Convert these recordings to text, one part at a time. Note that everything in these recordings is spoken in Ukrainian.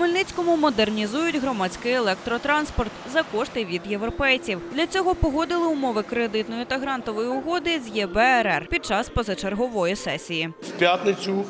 Хмельницькому модернізують громадський електротранспорт за кошти від європейців. Для цього погодили умови кредитної та грантової угоди з ЄБРР під час позачергової сесії. В п'ятницю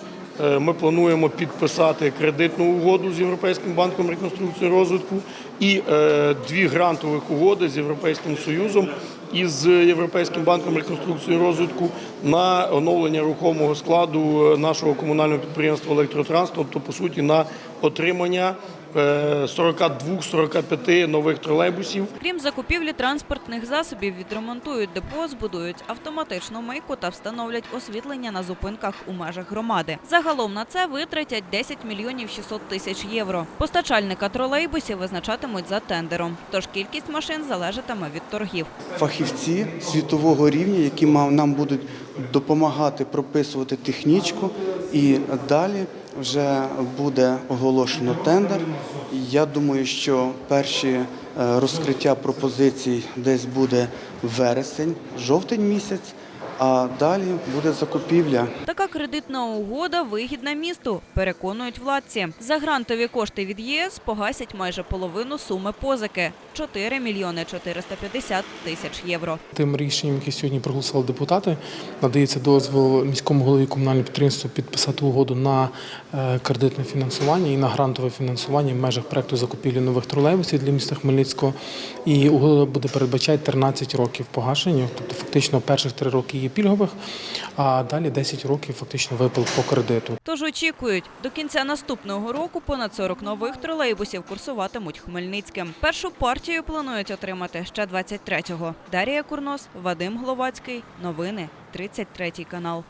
ми плануємо підписати кредитну угоду з Європейським банком реконструкції і розвитку і е, дві грантових угоди з Європейським Союзом і з Європейським банком реконструкції і розвитку на оновлення рухомого складу е, нашого комунального підприємства Електротранс, тобто по суті на отримання е, 42-45 нових тролейбусів. Крім закупівлі транспортних засобів, відремонтують депо, збудують автоматичну мийку та встановлять освітлення на зупинках у межах громади. Загалом на це витратять 10 мільйонів 600 тисяч євро. Постачальника тролейбусів визначатимуть за тендером. Тож кількість машин залежатиме від торгів. фахівці світового рівня, які мав- нам будуть допомагати прописувати технічку, і далі вже буде оголошено тендер. Я думаю, що перші е, розкриття пропозицій десь буде вересень, жовтень місяць, а далі буде закупівля. Така кредитна угода вигідна місту, переконують владці. За грантові кошти від ЄС погасять майже половину суми позики 4 мільйони 450 тисяч євро. Тим рішенням, яке сьогодні проголосували депутати, надається дозвіл міському голові комунального підприємства підписати угоду на е, кредитне фінансування і на грантове фінансування в межах проекту закупівлі нових тролейбусів для міста Хмельницького. І угода буде передбачати 13 років погашення, тобто фактично перших три роки є пільгових, а далі 10 років фактично виплат по кредиту. Тож очікують, до кінця наступного року понад 40 нових тролейбусів курсуватимуть Хмельницьким. Першу партію планують отримати ще 23-го. Дарія Курнос, Вадим Гловацький. Новини 33 канал.